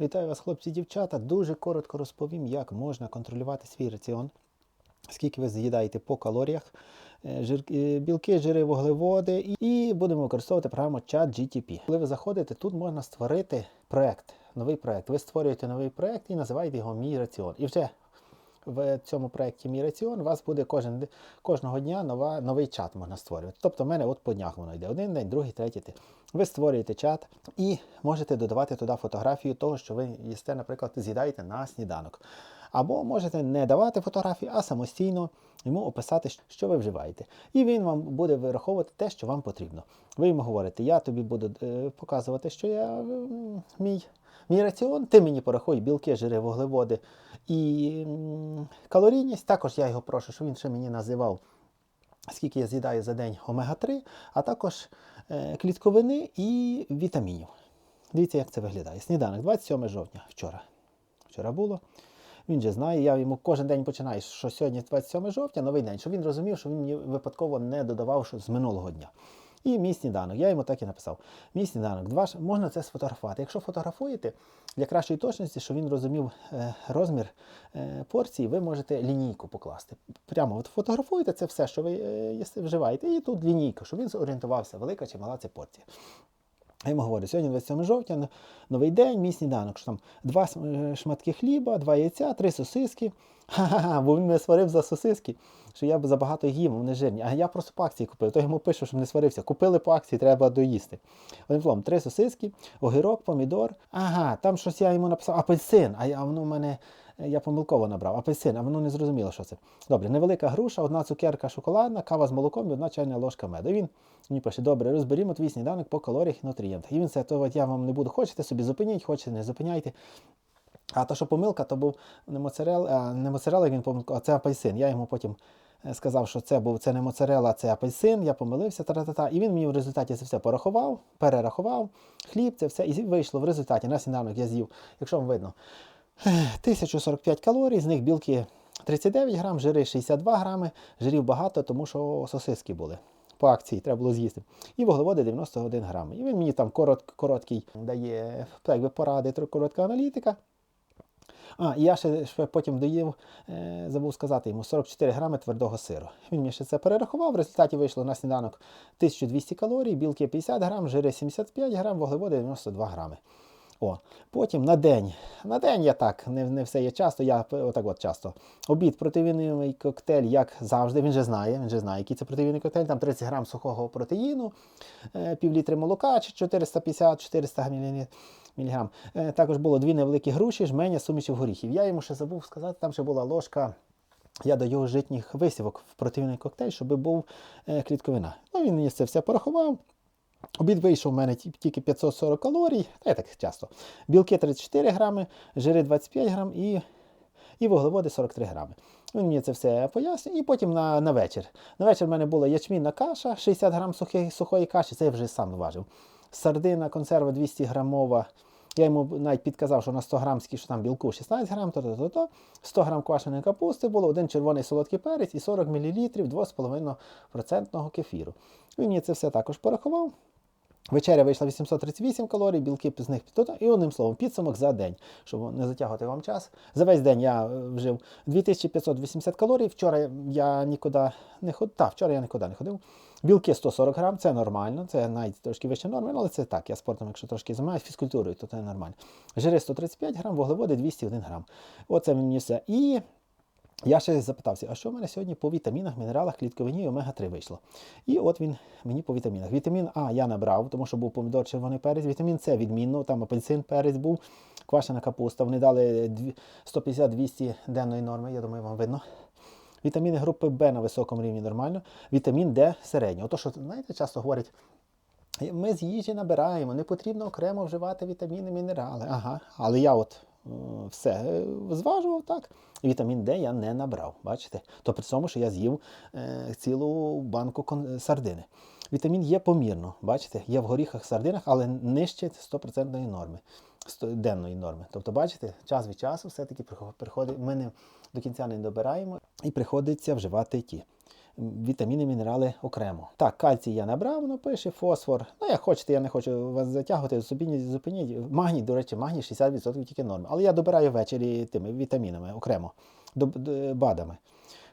Вітаю вас, хлопці і дівчата. Дуже коротко розповім, як можна контролювати свій раціон, скільки ви з'їдаєте по калоріях, е, жир, е, білки, жири, вуглеводи, і, будемо використовувати програму ChatGTP. Коли ви заходите, тут можна створити проект, новий проект. Ви створюєте новий проект і називаєте його Мій раціон. І вже в цьому проєкті Мій раціон у вас буде кожен, кожного дня нова, новий чат можна створювати. Тобто в мене от по днях воно йде. Один день, другий, третій. Ви створюєте чат і можете додавати туди фотографію того, що ви їсте, наприклад, з'їдаєте на сніданок. Або можете не давати фотографію, а самостійно йому описати, що ви вживаєте. І він вам буде вираховувати те, що вам потрібно. Ви йому говорите, я тобі буду е, показувати, що я мій Мій раціон, ти мені порахуй білки, жири, вуглеводи і калорійність. Також я його прошу, щоб він ще мені називав, скільки я з'їдаю за день омега-3, а також е, клітковини і вітамінів. Дивіться, як це виглядає. Сніданок 27 жовтня. Вчора. Вчора було. Він же знає, я йому кожен день починаю, що сьогодні 27 жовтня, новий день, щоб він розумів, що він мені випадково не додавав з минулого дня. І мій сніданок. Я йому так і написав. Мій сніданок, два можна це сфотографувати. Якщо фотографуєте для кращої точності, щоб він розумів е, розмір е, порції, ви можете лінійку покласти. Прямо от фотографуєте це все, що ви е, вживаєте, і тут лінійка, щоб він зорієнтувався, велика чи мала це порція. Я йому говорю, сьогодні 27 жовтня, новий день, мій сніданок, що там два е, шматки хліба, два яйця, три сосиски. Ха-ха-ха, бо він мене сварив за сосиски, що я б забагато їм, вони жирні. А я просто по акції купив. То йому пишу, щоб не сварився. Купили по акції, треба доїсти. Одним словом, три сосиски, огірок, помідор. Ага, там щось я йому написав апельсин, а я, воно в мене. Я помилково набрав апельсин, а воно не зрозуміло, що це. Добре, невелика груша, одна цукерка шоколадна, кава з молоком і одна чайна ложка меду. І він мені пише: добре, розберімо твій сніданок по калоріях і нутрієнтах. І він це, то я вам не буду. Хочете собі зупиніть, хочете не зупиняйте. А то, що помилка, то був не моцарел, а не моцарела, він помилка, а це апельсин. Я йому потім е, сказав, що це був це не моцарела, це апельсин. Я помилився, та-та-та. І він мені в результаті це все порахував, перерахував, хліб, це все. І вийшло в результаті на сніданок я з'їв, якщо вам видно, 1045 калорій, з них білки 39 грам, жири 62 грами, жирів багато, тому що сосиски були. По акції треба було з'їсти. І вуглеводи 91 грам. І він мені там корот, короткий дає так би поради, коротка аналітика. А, і я ще, ще потім доїв, е, забув сказати йому 44 грами твердого сиру. Він мені ще це перерахував. В результаті вийшло на сніданок 1200 калорій, білки 50 грам, жири 75 грам, вуглеводи 92 грами. О, потім на день. На день я так, не, не все є часто, я отак от часто. Обід, протеїновий коктейль, як завжди, він же знає, він же знає, який це протеїновий коктейль, там 30 грам сухого протеїну, е, пів літри молока, чи 450-400 мл. Міліграм. Е, Також було дві невеликі груші, жменя, сумішів горіхів. Я йому ще забув сказати, там ще була ложка. Я даю житніх висівок в противний коктейль, щоб був е, клітковина. Ну, він це все порахував. Обід вийшов у мене тільки 540 калорій, та я так часто. Білки 34 грами, жири 25 грам і, і вуглеводи 43 грами. Він мені це все пояснює. І потім на, на вечір. На вечір в мене була ячмінна каша, 60 грам сухої, сухої каші, це я вже сам важив. Сардина, консерва 200 грамова. Я йому навіть підказав, що на 100 грам що там білку 16 грам, то, то, то, то. 100 грам квашеної капусти було, один червоний солодкий перець і 40 мл 2,5% кефіру. Він мені це все також порахував. Вечеря вийшла 838 калорій, білки з них тут. І одним словом, підсумок за день, щоб не затягувати вам час. За весь день я е, вжив 2580 калорій. Вчора я нікуди не ходив. Так, вчора я нікуди не ходив. Білки 140 грам, це нормально, це навіть трошки вище норми, але це так. Я спортом, якщо трошки займаюся фізкультурою, то це нормально. Жири 135 грам, вуглеводи 201 грам. Оце мені все. І я ще запитався, а що в мене сьогодні по вітамінах, мінералах, клітковині і омега-3 вийшло. І от він мені по вітамінах. Вітамін А я набрав, тому що був помідор, червоний перець. Вітамін С відмінно, там апельсин, перець був, квашена капуста. Вони дали 150-200 денної норми, я думаю, вам видно. Вітаміни групи Б на високому рівні нормально, вітамін Д середньо. Ото, що, знаєте, часто говорять, ми з їжі набираємо, не потрібно окремо вживати вітаміни, мінерали. Ага, але я от все е, зважував так. Вітамін Д я не набрав. Бачите? То при цьому, що я з'їв е, цілу банку сардини. Вітамін Є помірно, бачите, є в горіхах сардинах, але нижче 100% норми, денної норми. Тобто, бачите, час від часу все-таки приходить, ми не до кінця не добираємо і приходиться вживати ті вітаміни, мінерали окремо. Так, кальцій я набрав, воно пише, фосфор. Ну, як хочете, я не хочу вас затягувати, зупиніть, зупиніть. Магній, до речі, магній 60% тільки норми. Але я добираю ввечері тими вітамінами окремо, БАДами.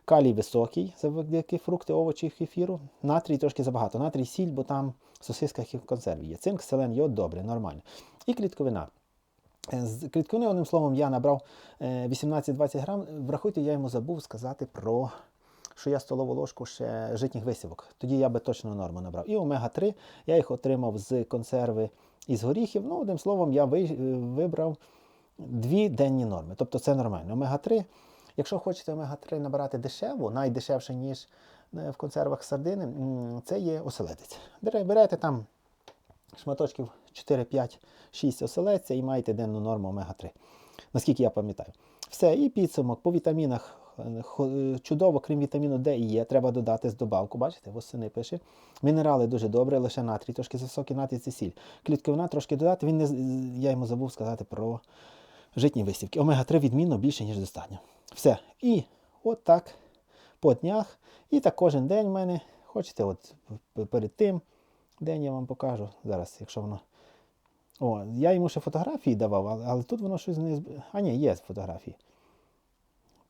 Калій високий, завдяки фрукти, овочі, кефіру. Натрій трошки забагато. Натрій сіль, бо там в сосисках і в консерві є. Цинк, селен, йод, добре, нормально. І клітковина. Е, З клітковини, одним словом, я набрав е, 18-20 грам. Врахуйте, я йому забув сказати про, що я столову ложку ще житніх висівок. Тоді я би точно норму набрав. І омега-3 я їх отримав з консерви із горіхів. Ну, одним словом, я е, вибрав дві денні норми. Тобто це нормально. Омега-3. Якщо хочете омега-3 набирати дешево, найдешевше, ніж е, в консервах сардини, це є оселедець. Берете там шматочків 4, 5, 6 оселедця і маєте денну норму омега-3. Наскільки я пам'ятаю. Все, і підсумок по вітамінах. Е, е, Чудово, крім вітаміну Д і Е, треба додати з добавку. Бачите, восени пише. Мінерали дуже добре, лише натрій, трошки високий натрій це сіль. Клітковина трошки додати. Він не, я йому забув сказати про житні висівки. Омега-3 відмінно більше, ніж достатньо. Все. І от так по днях. І так кожен день в мене. Хочете, от перед тим день я вам покажу. Зараз, якщо воно. О, я йому ще фотографії давав, але, але тут воно щось не. А ні, є фотографії.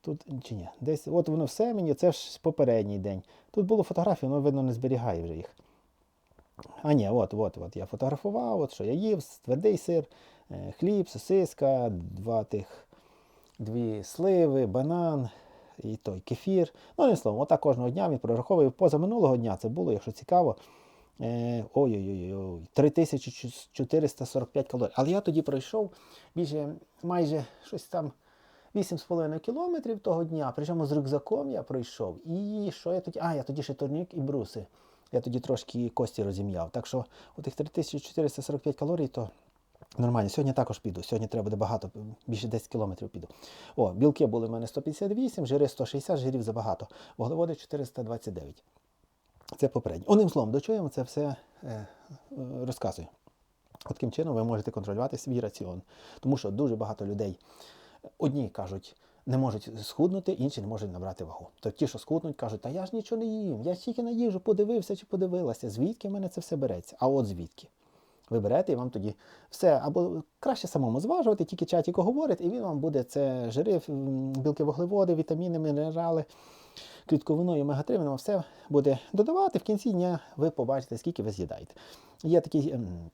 Тут чи ні? Десь от воно все мені, це ж попередній день. Тут було фотографії, воно видно не зберігає вже їх. А ні, от, от, от я фотографував, от що я їв, твердий сир, е, хліб, сосиска, два тих, дві сливи, банан і той кефір. Ну, не словом, отак кожного дня він прораховує. Поза минулого дня це було, якщо цікаво. Е, Ой-ой-ой, 3445 калорій. Але я тоді пройшов більше майже щось там 8,5 кілометрів того дня. Причому з рюкзаком я пройшов. І що я тоді? А, я тоді ще турнік і бруси. Я тоді трошки кості розім'яв. Так що у тих 3445 калорій, то нормально. Сьогодні також піду. Сьогодні треба буде багато, більше 10 кілометрів піду. О, білки були в мене 158, жири 160, жирів забагато. Вуглеводи 429. Це попередньо. Одним словом, до чого я це все е, розказую. Таким чином ви можете контролювати свій раціон. Тому що дуже багато людей одні кажуть, не можуть схуднути, інші не можуть набрати вагу. То ті, що схуднуть, кажуть, та я ж нічого не їм, я тільки на їжу подивився чи подивилася. Звідки в мене це все береться? А от звідки? Ви берете і вам тоді все, або краще самому зважувати, тільки чатіко говорить, і він вам буде це жири, білки вуглеводи, вітаміни, мінерали, клітковину і омега-3, він вам все буде додавати. В кінці дня ви побачите, скільки ви з'їдаєте. Є такий ем,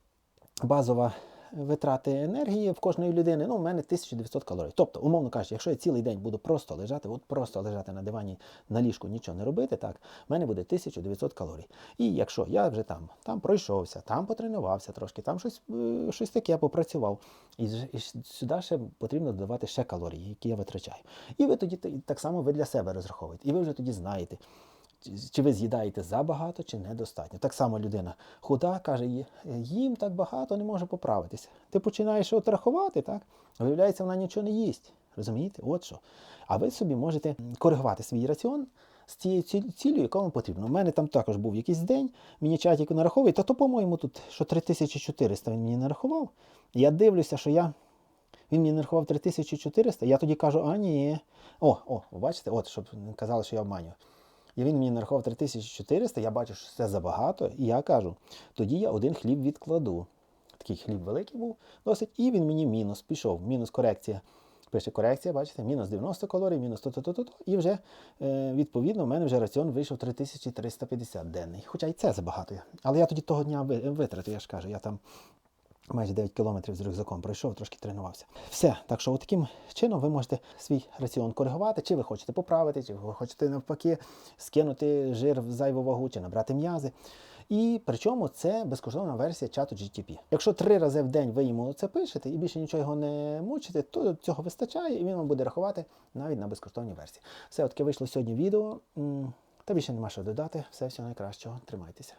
базова витрати енергії в кожної людини. Ну, у мене 1900 калорій. Тобто, умовно кажучи, якщо я цілий день буду просто лежати, от просто лежати на дивані на ліжку, нічого не робити, так, в мене буде 1900 калорій. І якщо я вже там, там пройшовся, там потренувався трошки, там щось, е, щось таке попрацював, і, і сюди ще потрібно додавати ще калорії, які я витрачаю. І ви тоді так само ви для себе розраховуєте. І ви вже тоді знаєте, чи- ви з'їдаєте забагато, чи недостатньо. Так само людина худа каже, їм так багато не може поправитися. Ти починаєш от рахувати, так? Виявляється, вона нічого не їсть. Розумієте? От що. А ви собі можете коригувати свій раціон з тією ціль- ціллю, яка вам потрібна. У мене там також був якийсь день, мені чатіку нараховує, та то, по-моєму, тут що 3400 він мені нарахував. Я дивлюся, що я він мені нарахував 3400, я тоді кажу, а ні. О, о, бачите, от, щоб казали, що я обманюю. І він мені нарахував 3400, я бачу, що це забагато, і я кажу, тоді я один хліб відкладу. Такий хліб великий був досить, і він мені мінус пішов. Мінус корекція. Пише корекція, бачите, мінус 90 калорій, мінус то-то-то-то. І вже, е, відповідно, в мене вже раціон вийшов 3350 денний. Хоча і це забагато. Але я тоді того дня витратив, я ж кажу, я там майже 9 кілометрів з рюкзаком пройшов, трошки тренувався. Все, так що таким чином ви можете свій раціон коригувати, чи ви хочете поправити, чи ви хочете навпаки скинути жир в зайву вагу, чи набрати м'язи. І причому це безкоштовна версія чату GTP. Якщо три рази в день ви йому це пишете і більше нічого його не мучите, то цього вистачає, і він вам буде рахувати навіть на безкоштовній версії. Все, таке вийшло сьогодні відео. Та більше нема що додати. Все, всього найкращого. Тримайтеся.